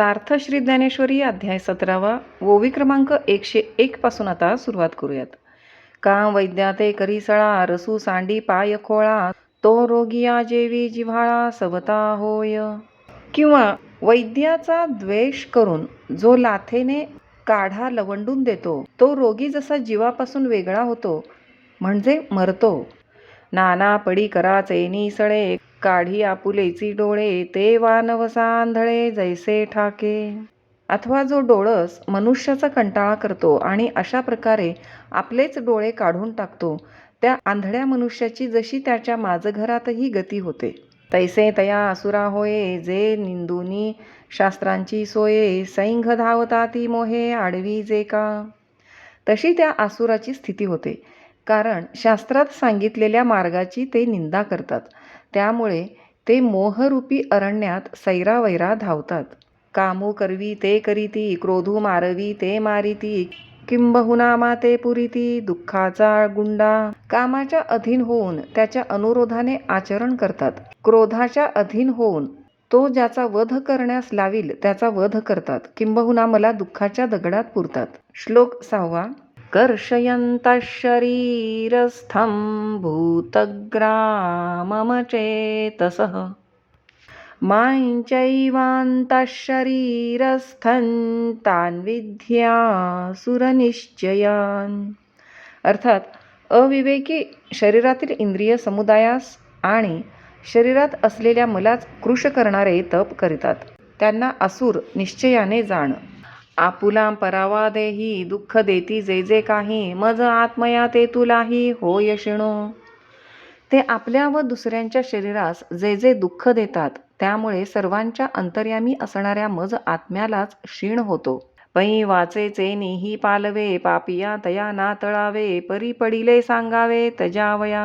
सार्थ श्री ज्ञानेश्वरी अध्याय सतरावा ओवी क्रमांक एकशे एक पासून आता सुरुवात करूयात. का वैद्या ते करीसळा रसू सांडी पाय खोळा तो रोगिया जेवी जिव्हाळा सवता होय. किंवा वैद्याचा द्वेष करून जो लाथेने काढा लवंडून देतो तो रोगी जसा जीवापासून वेगळा होतो म्हणजे मरतो. नाना पडी चेणी सळे काढी आपुलेची डोळे ते वानवसा आंधळे जैसे ठाके. अथवा जो डोळस मनुष्याचा कंटाळा करतो आणि अशा प्रकारे आपलेच डोळे काढून टाकतो त्या आंधळ्या मनुष्याची जशी त्याच्या माझघरातही गती होते. तैसे तया असुरा होये जे निंदुनी शास्त्रांची सोये सैंघ धावता ती मोहे आडवी जे का. तशी त्या आसुराची स्थिती होते कारण शास्त्रात सांगितलेल्या मार्गाची ते निंदा करतात. त्यामुळे ते मोहरूपी अरण्यात सैरावैरा धावतात. कामू करवी ते करीती क्रोधू मारवी ते मारिती किंबहुना माते पुरीती दुःखाचा गुंडा. कामाच्या अधीन होऊन त्याच्या अनुरोधाने आचरण करतात. क्रोधाच्या अधीन होऊन तो ज्याचा वध करण्यास लावील त्याचा वध करतात. किंबहुना मला दुःखाच्या दगडात पुरतात. श्लोक सहावा. कर्षयन्तः शरीरस्थं भूतग्राममचेतसः। माञ्चैवान्तः शरीरस्थं तान् विद्यासुरनिश्चयान्। अर्थात अविवेकी शरीरातील इंद्रिय समुदायास आणि शरीरात असलेल्या मलाच कृश करणारे तप करीतात. त्यांना असुर निश्चयाने जाणं. आपुला परावा देही दुःख देती जे जे काही मज आत्मया ते तुलाही होय यशिणो ते आपल्या व दुसऱ्यांच्या शरीरास जे जे दुःख देतात त्यामुळे सर्वांच्या अंतर्यामी असणाऱ्या मज आत्म्यालाच क्षीण होतो. पै वाचेचे निही पालवे पापिया तया ना तळावे परी पडिले सांगावे तजावया.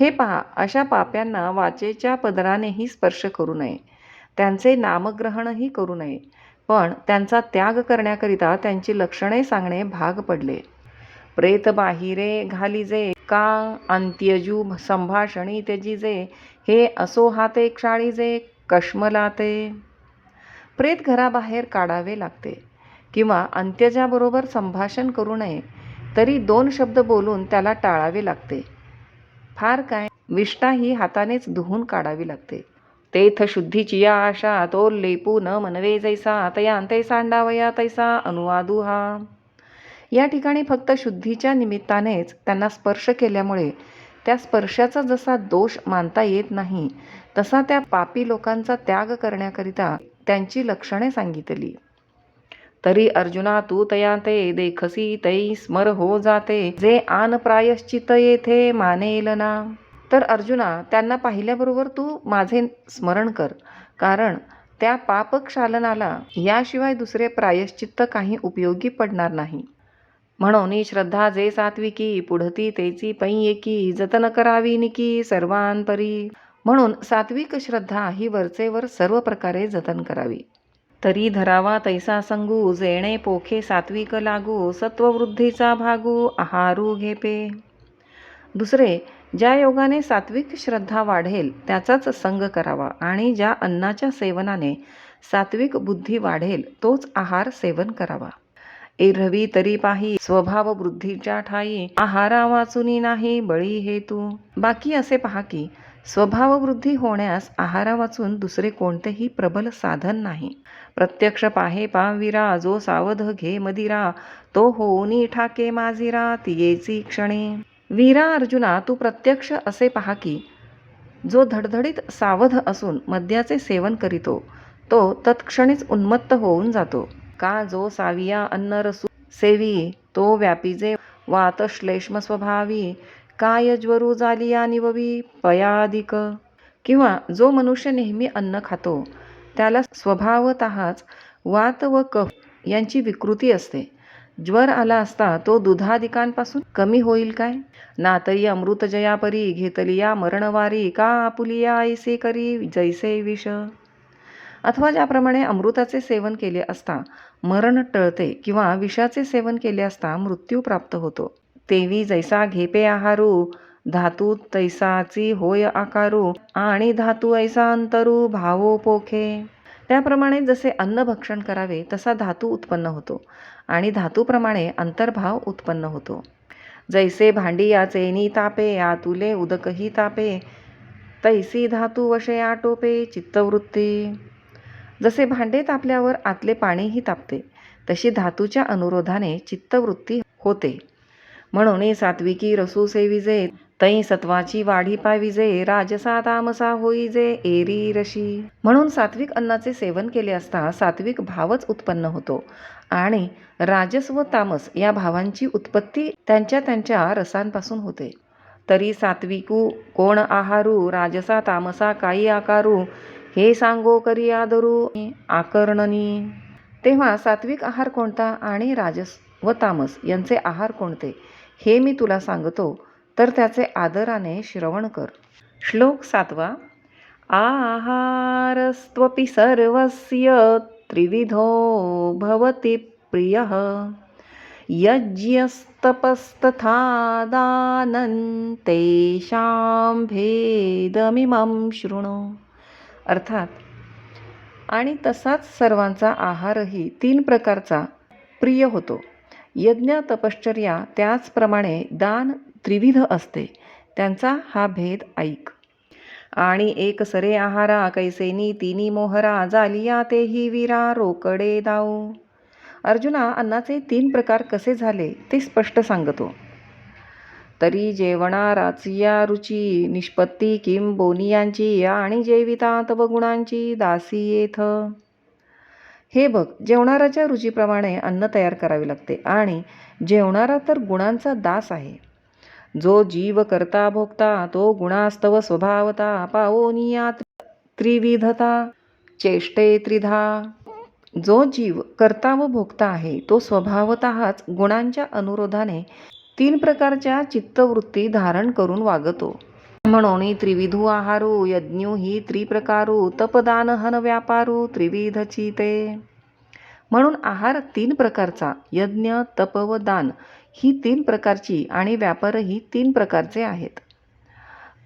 हे पहा अशा पाप्यांना वाचेच्या पदरानेही स्पर्श करू नये. त्यांचे नामग्रहणही करू नये. पण त्यांचा त्याग करण्याकरिता त्यांची लक्षणे सांगणे भाग पडले. प्रेत बाहिरे घालिजे का अंत्यजू संभाषणी त्यजिजे हे असो हाते क्षाळीजे कश्मलाते प्रेत घराबाहेर काढावे लागते. किंवा अंत्यजाबरोबर संभाषण करू नये तरी दोन शब्द बोलून त्याला टाळावे लागते. फार काय विष्ठा ही हातानेच धुवून काढावी लागते. तेथ शुद्धीची या आशा तो लेपू न मनवे जैसा तयांते सांडावया तैसा अनुवादू हा या ठिकाणी फक्त शुद्धीच्या निमित्तानेच त्यांना स्पर्श केल्यामुळे त्या स्पर्शाचा जसा दोष मानता येत नाही तसा त्या पापी लोकांचा त्याग करण्याकरिता त्यांची लक्षणे सांगितली. तरी अर्जुना तू तया ते देखसी तै स्मर हो जाते जे आन प्रायश्चित येथे मानेल ना तर अर्जुना त्यांना पाहिल्याबरोबर तू माझे स्मरण कर. कारण त्या पापक्षालनाला याशिवाय दुसरे प्रायश्चित्त काही उपयोगी पडणार नाही. म्हणून श्रद्धा जे सात्विकी पुढती तेची पै एकी जतन करावी निकी सर्वांपरी. म्हणून सात्विक श्रद्धा ही वरचेवर सर्व प्रकारे जतन करावी. तरी धरावा तैसा संगू जेणे पोखे सात्विक लागू सत्ववृद्धीचा भागू आहारू घेपे. दुसरे ज्या योगाने सात्विक श्रद्धा वाढेल त्याचाच संग करावा आणि ज्या अन्नाच्या सेवनाने सात्विक बुद्धी वाढेल तोच आहार सेवन करावा. एरवी तरी पाही स्वभाव वृद्धीच्या ठाई आहारा वाचुनी नाही बळी हेतू बाकी असे पहा की स्वभाववृद्धी होण्यास आहारा वाचून दुसरे कोणतेही प्रबल साधन नाही. प्रत्यक्ष पाहे पाविरा जो सावध घे मदिरा तो होऊनी ठाके माजिरा तियेची क्षणे. वीरा अर्जुना तू प्रत्यक्ष असे पहा की जो धडधडीत सावध असून मद्याचे सेवन करीतो तो तत्क्षणीच उन्मत्त होऊन जातो. का जो साविया अन्न रसू सेवी तो व्यापीजे वात श्लेष्म स्वभावी काय ज्वरू जालिया निववी पयादिक. किंवा जो मनुष्य नेहमी अन्न खातो त्याला स्वभावतःच वात व कफ यांची विकृती असते. ज्वर आला असता तो दुधादिकांपासून कमी होईल काय? ना तरी अमृतजयापरी घेतलिया मरणवारी का आपुलिया ऐसे करी जैसे विष? अथवा ज्याप्रमाणे अमृताचे सेवन केले असता मरण टळते किंवा विषाचे सेवन केले असता मृत्यू प्राप्त होतो. तेवी जैसा घेपे आहारू धातू तैसाची होय आकारू आणि धातू ऐसा अंतरू भावो पोखे. त्याप्रमाणे जसे अन्न भक्षण करावे तसा धातू उत्पन्न होतो आणि धातूप्रमाणे अंतर्भाव उत्पन्न होतो. जैसे भांडी याचे नी तापे आतुले उदकही तापे तैसी धातू वशे आटोपे चित्तवृत्ती. जसे भांडे तापल्यावर आतले पाणीही तापते तशी धातूच्या अनुरोधाने चित्तवृत्ती होते. म्हणून सात्विकी रसू सेविजे तै सत्वाची वाढी पाविजे राजसा तामसा होईजे एरी रशी. म्हणून सात्विक अन्नाचे सेवन केले असता सात्विक भावच उत्पन्न होतो. आणि राजस व तामस या भावांची उत्पत्ती त्यांच्या त्यांच्या रसांपासून होते. तरी सात्विकू कोण आहारू राजसा तामसा काही आकारू हे सांगो करी आदरू आकर्णनी. तेव्हा सात्विक आहार कोणता आणि राजस व तामस यांचे आहार कोणते हे मी तुला सांगतो. तर त्याचे आदराने श्रवण कर. श्लोक सातवा. आहारस्त्वपि सर्वस्य त्रिविधो भवति प्रियः। यज्ञस्तपस्तथा दानं तेषां भेदमिमं शृणु। अर्थात आणि तसाच सर्वांचा आहारही तीन प्रकारचा प्रिय होतो. यज्ञ तपश्चर्या त्याचप्रमाणे दान त्रिविध असते. त्यांचा हा भेद ऐक. आणि एक सरे आहारा कैसेनी तिनी मोहरा जालिया तेही वीरा रोकडे दाऊ. अर्जुना अन्नाचे तीन प्रकार कसे झाले ते स्पष्ट सांगतो. तरी जेवणा राचिया रुची निष्पत्ती किम बोनियांची आणि जेविता तव गुणांची दासी येथ. हे बघ जेवणाराच्या रुचीप्रमाणे अन्न तयार करावे लागते आणि जेवणारा तर गुणांचा दास आहे. जो जीव करता भोगता तो गुणास्तव स्वभावता पावोनिया त्रिविधता चेष्टे त्रिधा. जो जीव करता व भोगता आहे तो स्वभावतःच गुणांच्या अनुरोधाने तीन प्रकारच्या चित्तवृत्ती धारण करून वागतो. म्हणून त्रिविधू आहारू यज्ञू ही त्रिप्रकारू तपदान हन व्यापारू त्रिविध चिते. म्हणून आहार तीन प्रकारचा यज्ञ तप व दान. ही तीन प्रकारची आणि व्यापारही तीन प्रकारचे आहेत.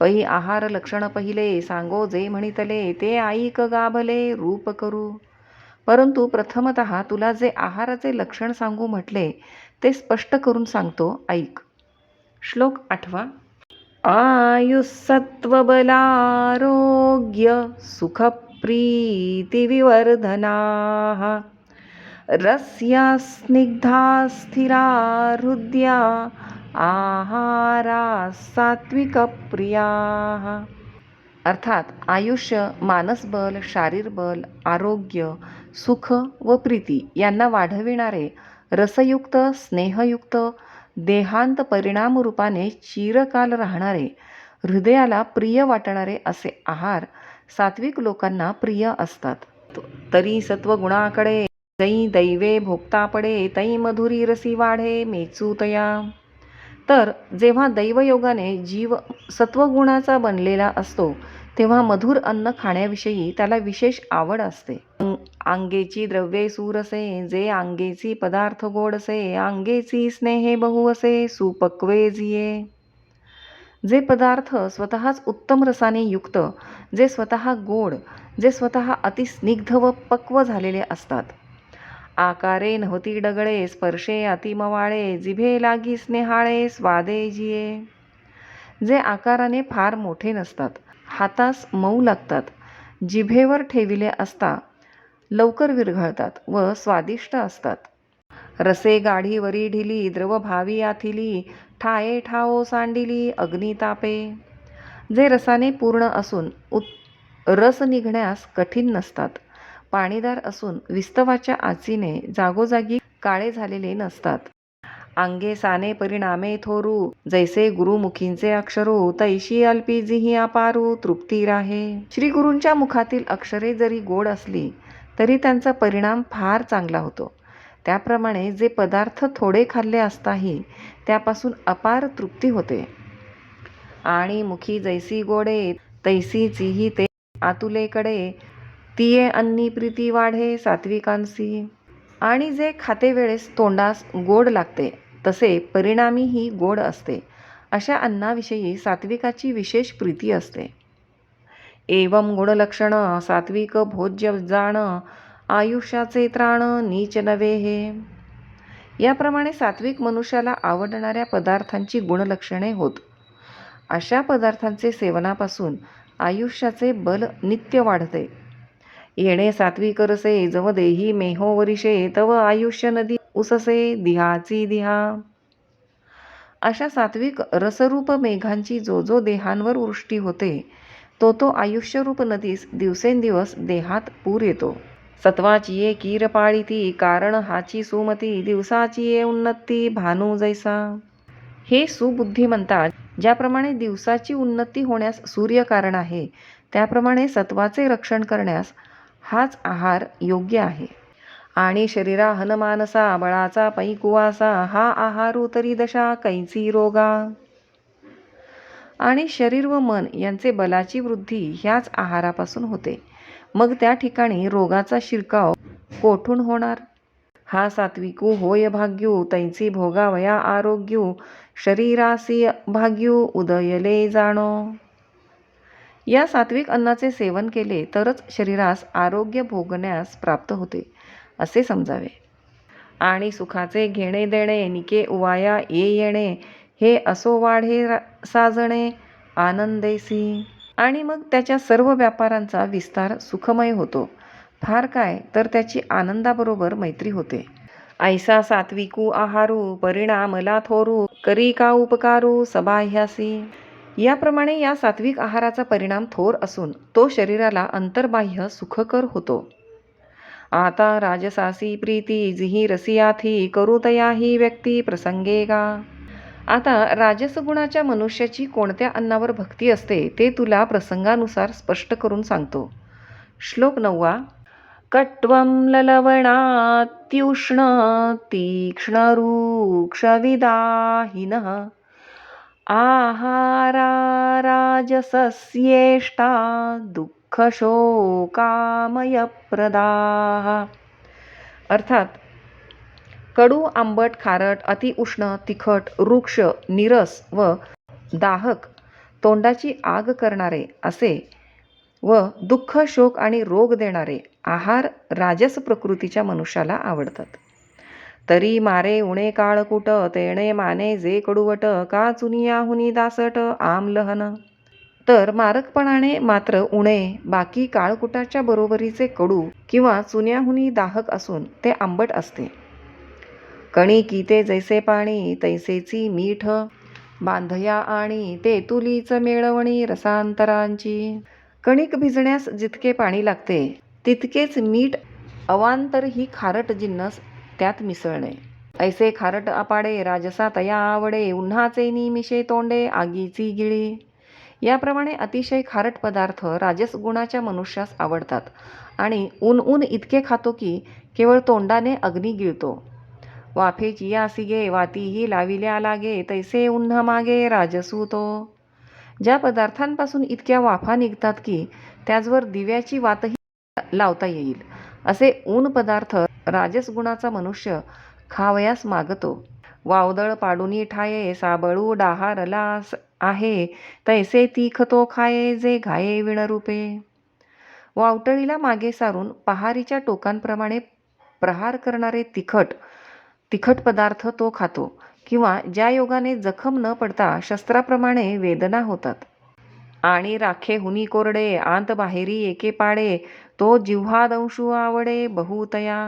पै आहार लक्षण पहिले सांगो जे म्हणितले ते ऐक गाभले रूप करू. परंतु प्रथमत तुला जे आहाराचे लक्षण सांगू म्हटले ते स्पष्ट करून सांगतो ऐक. श्लोक आठवा. आयुस्सत्वबलारोग्य सुखप्रीतिविवर्धना। रस्या स्निग्धा स्थिरा हृद्या आहारा सात्विकप्रिया अर्थात आयुष्य मानसबल शारीरबल आरोग्य सुख व प्रीती यांना वाढविणारे रसयुक्त स्नेहयुक्त देहांत परिणाम रूपाने चिरकाल राहणारे हृदयाला प्रिय वाटणारे असे आहार सात्विक लोकांना प्रिय असतात. तरी सत्वगुणाकडे जै दैवे भोगता पडे तई मधुरी रसी वाढे मेचूतया तर जेव्हा दैवयोगाने जीव सत्वगुणाचा बनलेला असतो तेव्हा मधुर अन्न खाण्याविषयी त्याला विशेष आवड असते. आंगेची द्रव्ये सूरसे जे आंगेची पदार्थ गोडसे आंगेची स्नेहे बहु असे सुपक्वे जिये. जे पदार्थ स्वतःच उत्तम रसाने युक्त जे स्वतः गोड जे स्वतः अतिस्निग्ध व पक्व झालेले असतात आकारे नव्हती डगळे स्पर्शे अतिमवाळे जिभे लागी स्नेहाळे स्वादे जिये. जे आकाराने फार मोठे नसतात हातास मऊ लागतात जिभेवर ठेविले असता लवकर विरघळतात व स्वादिष्ट असतात. रसे गाढीवरी ढिली द्रव भावी आथिली ठाये ठाओ सांडिली अग्नितापे जे रसाने पूर्ण असून उत रस निघण्यास कठीण नसतात. पाणीदार असून विस्तवाच्या आचीने जागोजागी काळे झालेले नसतात. अंगे साने परिणामे थोरू जैसे गुरुमुखींचे अक्षरो तैशी अल्पी जिही अपारू तृप्ती राहे. श्री गुरूंच्या मुखातील अक्षरे जरी गोड असली तरी त्यांचा परिणाम फार चांगला होतो. त्याप्रमाणे जे पदार्थ थोडे खाल्ले असताही त्यापासून अपार तृप्ती होते. आणि मुखी जैसी गोडे तैसी चिही ते आतुलेकडे तिये अन्नी प्रीती वाढे सात्विकांसी. आणि जे खाते वेळेस तोंडास गोड लागते तसे परिणामी ही गोड असते. अशा अन्नाविषयी सात्विकाची विशेष प्रीती असते. एवं गुणलक्षण सात्विक भोज्य जाण आयुष्याचे त्राण नीच नवे हे. याप्रमाणे सात्विक मनुष्याला आवडणाऱ्या पदार्थांची गुणलक्षणे होत. अशा पदार्थांचे सेवनापासून आयुष्याचे बल नित्य वाढते. येणे सात्विक रसे जव देही मेहो वरिषे तव आयुष्य नदी उससे दिहाची दिहा. अशा सात्विक रसरूप मेघांची जो जो देहांवर वृष्टी होते तो तो आयुष्यरूप नदीस दिवसेंदिवस देहात पूर येतो. सत्वाची ये कीर पाळीती कारण हाची सुमती दिवसाची ये उन्नती भानू जैसा. हे सुबुद्धिमंता ज्याप्रमाणे दिवसाची उन्नती होण्यास सूर्य कारण आहे त्याप्रमाणे सत्वाचे रक्षण करण्यास हाच आहार योग्य आहे. आणि शरीरा हनमानसा बळाचा पैकुवासा हा आहारू तरी दशा कैची रोगा. आणि शरीर व मन यांचे बलाची वृद्धी ह्याच आहारापासून होते. मग त्या ठिकाणी रोगाचा शिरकाव कोठून होणार? हा सात्विकू होय भाग्यू तैची भोगावया आरोग्यू शरीरासी भाग्यू उदयले जाणो. या सात्विक अन्नाचे सेवन केले तरच शरीरास आरोग्य भोगण्यास प्राप्त होते असे समजावे. आणि सुखाचे घेणे देणे निके उवाया ये येणे हे असो वाढे साजणे आनंदेसी आणि मग त्याच्या सर्व व्यापारांचा विस्तार सुखमय होतो. फार काय तर त्याची आनंदाबरोबर मैत्री होते. ऐसा सात्विकू आहारू परिणामला थोरू करी का उपकारू सबाह्यासी. याप्रमाणे या सात्विक आहाराचा परिणाम थोर असून तो शरीराला अंतर्बाह्य सुखकर होतो. आता राजसासी प्रीती जिही रसियाथी करूतया ही व्यक्ती प्रसंगे गा. आता राजसगुणाच्या मनुष्याची कोणत्या अन्नावर भक्ती असते ते तुला प्रसंगानुसार स्पष्ट करून सांगतो. श्लोक नववा. कट्वं ललवणात्युष्ण तीक्ष्णरूक्षविदाहिनः आहाराराजसस्येष्टा दुःखशोकामयप्रदाः। अर्थात कडू आंबट खारट अतिउष्ण तिखट रुक्ष निरस व दाहक तोंडाची आग करणारे असे व दुःख शोक आणि रोग देणारे आहार राजस प्रकृतीच्या मनुष्याला आवडतात. तरी मारे उणे काळकुट तेणे माने जे कडुवट का चुनियाहुनी दासट आमलहन तर मारकपणाने मात्र उणे बाकी काळकुटाच्या बरोबरीचे कडू किंवा चुन्याहुनी दाहक असून ते आंबट असते. कणिकी ते जैसे पाणी तैसेची मीठ. बांधया आणि ते तुलीच मेळवणी रसांतरांची. कणिक भिजण्यास जितके पाणी लागते तितकेच मीठ अवांतर ही खारट जिन्नस त्यात मिसळणे. ऐसे खारट अपाडे राजसा तया आवडे उन्हाचे निमिषे तोंडे आगीची गिळी. याप्रमाणे अतिशय खारट पदार्थ राजस गुणाच्या मनुष्यास आवडतात. आणि ऊन ऊन इतके खातो की केवळ तोंडाने अग्नी गिळतो. वाफेची या सिगे वातीही लाविल्या लागे तैसे उन्ह मागे राजसू तो. ज्या पदार्थांपासून इतक्या वाफा निघतात की त्याचवर दिव्याची वातही लावता येईल. असे ऊन पदार्थ राजस गुणाचा मनुष्य खावयास मागतो. वावदळ पाडुनी ठाये साबळू डाहारला आहे तैसे तीख तो खाये जे घाये विणरूपे. वावटळीला मागे सारून पहारीच्या टोकांप्रमाणे प्रहार करणारे तिखट तिखट पदार्थ तो खातो किंवा ज्या योगाने जखम न पडता शस्त्राप्रमाणे वेदना होतात. आणि राखे हुनी कोरडे आंत बाहेरी एके पाडे तो जिव्हादंशू आवडे बहुतया.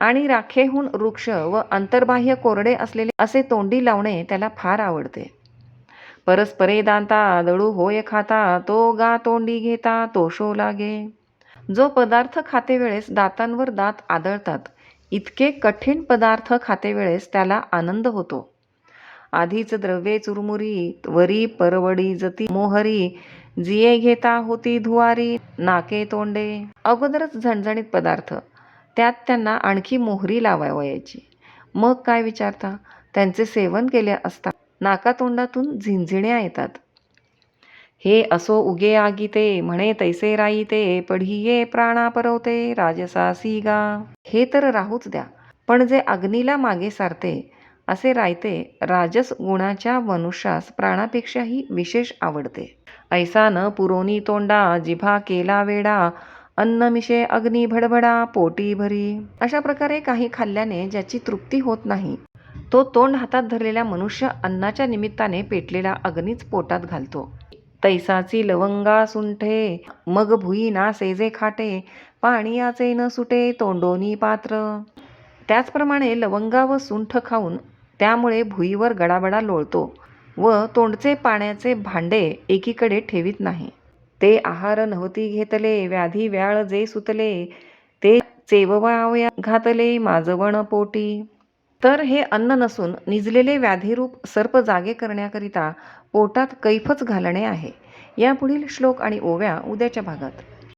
आणि राखेहून वृक्ष व अंतर्बाह्य कोरडे असलेले असे तोंडी लावणे त्याला फार आवडते. परस्परे दांता दळू होय खाता तो गा तोंडी घेता तोषो लागे. जो पदार्थ खाते वेळेस दातांवर दात आदळतात इतके कठीण पदार्थ खाते वेळेस त्याला आनंद होतो. आधीच द्रव्ये चुरमुरी वरी परवडी जती मोहरी जिये घेता होती धुवारी नाके तोंडे. अगोदरच झणझणीत पदार्थ त्यात त्यांना आणखी मोहरी लावावयाची. मग काय विचारता? त्यांचे सेवन केले असता नाकातोंडातून झिंझिण्या येतात. हे असो उगे आगीते म्हणे तैसे राईते पढिये प्राणा परवते राजसासी गा हे तर राहूच द्या पण जे अग्नीला मागे सारते असे रायते राजस गुणाच्या मनुष्यास प्राणापेक्षाही विशेष आवडते. ऐसा न पुरोनी तोंडा जिभा केला वेडा अन्न मिशे अग्नी भडभडा पोटी भरी. अशा प्रकारे काही खाल्ल्याने ज्याची तृप्ती होत नाही तो तोंड हातात धरलेला मनुष्य अन्नाच्या निमित्ताने पेटलेला अग्नीच पोटात घालतो. तैसाची लवंगा सुंठे मग भुई ना सेजे खाटे पाणियाचे न सुटे तोंडोनी पात्र. त्याचप्रमाणे लवंगा व सुंठ खाऊन त्यामुळे भुईवर गडाबडा लोळतो व तोंडचे पाण्याचे भांडे एकीकडे ठेवीत नाही. ते आहार नव्हती घेतले व्याधी व्याळ जे सुतले ते चेववावया घातले माजवण पोटी. तर हे अन्न नसून निजलेले व्याधीरूप सर्प जागे करण्याकरिता पोटात कैफच घालणे आहे. यापुढील श्लोक आणि ओव्या उद्याच्या भागात.